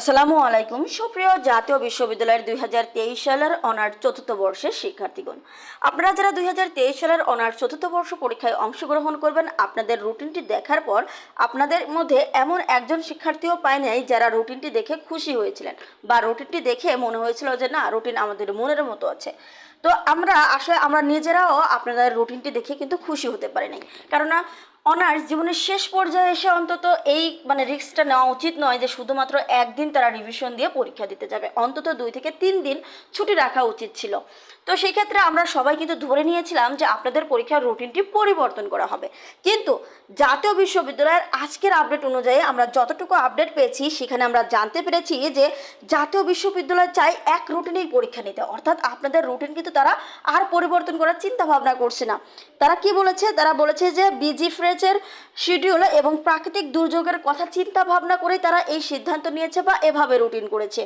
আসসালামু আলাইকুম। সুপ্রিয় জাতীয় বিশ্ববিদ্যালয়ের দুই হাজার তেইশ সালের অনার্স চতুর্থ বর্ষের শিক্ষার্থীগণ, আপনারা যারা দুই হাজার তেইশ সালের অনার্স চতুর্থ বর্ষ পরীক্ষায় অংশগ্রহণ করবেন, আপনাদের রুটিনটি দেখার পর আপনাদের মধ্যে এমন একজন শিক্ষার্থীও পায় নাই যারা রুটিনটি দেখে খুশি হয়েছিলেন বা রুটিনটি দেখে মনে হয়েছিল যে, না, রুটিন আমাদের মনের মতো আছে। তো আমরা আসলে আমরা নিজেরাও আপনাদের রুটিনটি দেখে কিন্তু খুশি হতে পারি নাই কেননা অনার্স জীবনের শেষ পর্যায়ে এসে অন্তত এই মানে রিস্কটা নেওয়া উচিত নয় যে শুধুমাত্র একদিন তারা রিভিশন দিয়ে পরীক্ষা দিতে যাবে। অন্তত দুই থেকে তিন দিন ছুটি রাখা উচিত ছিল। তো সেই ক্ষেত্রে আমরা সবাই কিন্তু ধরে নিয়েছিলাম যে আপনাদের পরীক্ষার রুটিনটি পরিবর্তন করা হবে। কিন্তু জাতীয় বিশ্ববিদ্যালয়ের আজকের আপডেট অনুযায়ী আমরা যতটুকু আপডেট পেয়েছি, সেখানে আমরা জানতে পেরেছি যে জাতীয় বিশ্ববিদ্যালয় চাই এক রুটিনেই পরীক্ষা নিতে। অর্থাৎ আপনাদের রুটিন কিন্তু তারা আর পরিবর্তন করার চিন্তা ভাবনা করছে না। তারা কি বলেছে? তারা বলেছে যে বিজি ফ্রেজের শিডিউল এবং প্রাকৃতিক দুর্যোগের কথা চিন্তা ভাবনা করেই তারা এই সিদ্ধান্ত নিয়েছে বা এভাবে রুটিন করেছে।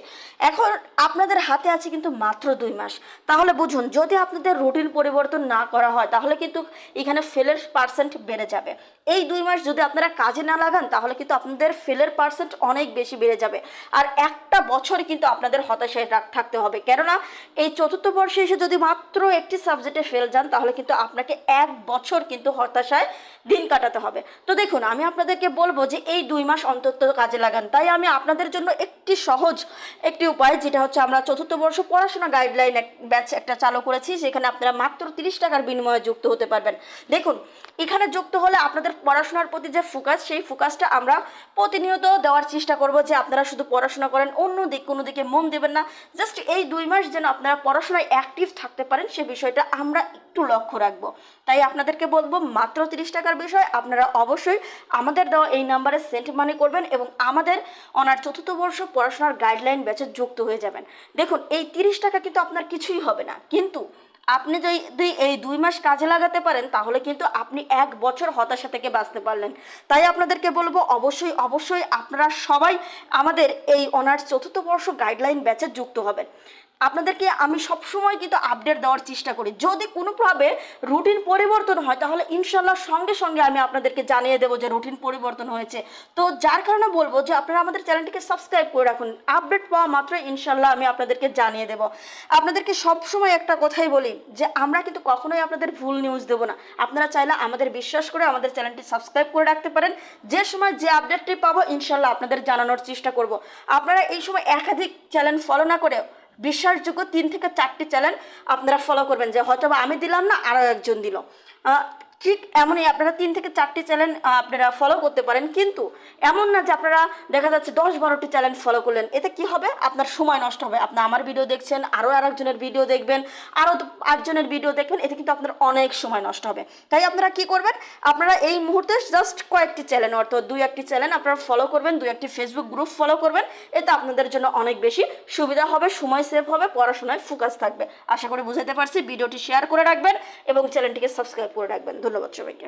এখন আপনাদের হাতে আছে কিন্তু মাত্র দুই মাস। তাহলে বুঝুন, যদি আপনাদের রুটিন পরিবর্তন না করা হয়, তাহলে কিন্তু এখানে ফেলের পার্সেন্ট বেড়ে যাবে। এই দুই মাস যদি আপনারা কাজে না লাগান, তাহলে কিন্তু আপনাদের ফেলের পার্সেন্ট অনেক বেশি বেড়ে যাবে। আর একটা বছর কিন্তু আপনাদের হতাশায় থাকতে হবে। কেননা এই চতুর্থ বর্ষে এসে যদি মাত্র একটি সাবজেক্টে ফেল যান, তাহলে কিন্তু আপনাকে এক বছর কিন্তু হতাশায় দিন কাটাতে হবে। তো দেখুন, আমি আপনাদেরকে বলব যে এই দুই মাস অন্তত কাজে লাগান। তাই আমি আপনাদের জন্য একটি সহজ একটি উপায়, যেটা হচ্ছে আমরা চতুর্থ বর্ষ পড়াশোনা গাইডলাইন ব্যাচ একটা চালু করেছি সেখানে আপনারা মাত্র তিরিশ টাকার বিনিময়ে যুক্ত হতে পারবেন। দেখুন এখানে যুক্ত হলে আপনাদের পড়াশোনার প্রতি যে ফোকাস সেই ফোকাসটা আমরা প্রতিনিয়ত দেওয়ার চেষ্টা করব যে আপনারা শুধু পড়াশোনা করেন, অন্য দিক, কোনো দিকে মন দেবেন না। জাস্ট এই দুই মাস যেন আপনারা পড়াশোনায় অ্যাক্টিভ থাকতে পারেন, সে বিষয়টা আমরা একটু লক্ষ্য রাখব। তাই আপনাদেরকে বলব, মাত্র তিরিশ টাকার বিষয়, আপনারা অবশ্যই আমাদের দেওয়া এই নাম্বারে সেন্ট মানি করবেন এবং আমাদের অনার চতুর্থ বর্ষ পড়াশোনার গাইডলাইন ব্যাচে যুক্ত হয়ে যাবেন। দেখুন, এই তিরিশ টাকা কিন্তু আপনার কিছুই হবে না। কিন্তু আপনি যদি এই দুই মাস কাজে লাগাতে পারেন, তাহলে কিন্তু আপনি এক বছর হতাশা থেকে বাঁচতে পারলেন। তাই আপনাদেরকে বলব, অবশ্যই অবশ্যই আপনারা সবাই আমাদের এই অনার্স চতুর্থ বর্ষ গাইডলাইন ব্যাচে যুক্ত হবেন। আপনাদেরকে আমি সবসময় কিন্তু আপডেট দেওয়ার চেষ্টা করি। যদি কোনোভাবে রুটিন পরিবর্তন হয়, তাহলে ইনশাল্লাহ সঙ্গে সঙ্গে আমি আপনাদেরকে জানিয়ে দেবো যে রুটিন পরিবর্তন হয়েছে। তো যার কারণে বলব যে আপনারা আমাদের চ্যানেলটিকে সাবস্ক্রাইব করে রাখুন। আপডেট পাওয়া মাত্র ইনশাল্লাহ আমি আপনাদেরকে জানিয়ে দেবো। আপনাদেরকে সবসময় একটা কথাই বলি যে, আমরা কিন্তু কখনোই আপনাদের ভুল নিউজ দেবো না। আপনারা চাইলে আমাদের বিশ্বাস করে আমাদের চ্যানেলটি সাবস্ক্রাইব করে রাখতে পারেন। যে সময় যে আপডেটটি পাবো ইনশাল্লাহ আপনাদের জানানোর চেষ্টা করব। আপনারা এই সময় একাধিক চ্যানেল ফলো না করে বিশ্বাসযোগ্য তিন থেকে চারটি চ্যানেল আপনারা ফলো করবেন যে হয়তো আমি দিলাম না আরও একজন দিল। ঠিক এমনই আপনারা তিন থেকে চারটি চ্যানেল আপনারা ফলো করতে পারেন। কিন্তু এমন না যে আপনারা দেখা যাচ্ছে দশ বারোটি চ্যানেল ফলো করলেন। এতে কি হবে? আপনার সময় নষ্ট হবে। আপনি আমার ভিডিও দেখছেন আরও আরেকজনের ভিডিও দেখবেন আরও আটজনের ভিডিও দেখবেন, এতে কিন্তু আপনার অনেক সময় নষ্ট হবে। তাই আপনারা কি করবেন? আপনারা এই মুহূর্তে জাস্ট কয়েকটি চ্যানেল অর্থাৎ দুই একটি চ্যানেল আপনারা ফলো করবেন, দুই একটি ফেসবুক গ্রুপ ফলো করবেন। এতে আপনাদের জন্য অনেক বেশি সুবিধা হবে, সময় সেভ হবে, পড়াশোনায় ফোকাস থাকবে। আশা করি বুঝাতে পারছি। ভিডিওটি শেয়ার করে রাখবেন এবং চ্যানেলটিকে সাবস্ক্রাইব করে রাখবেন। ধন্যবাদ সবাইকে।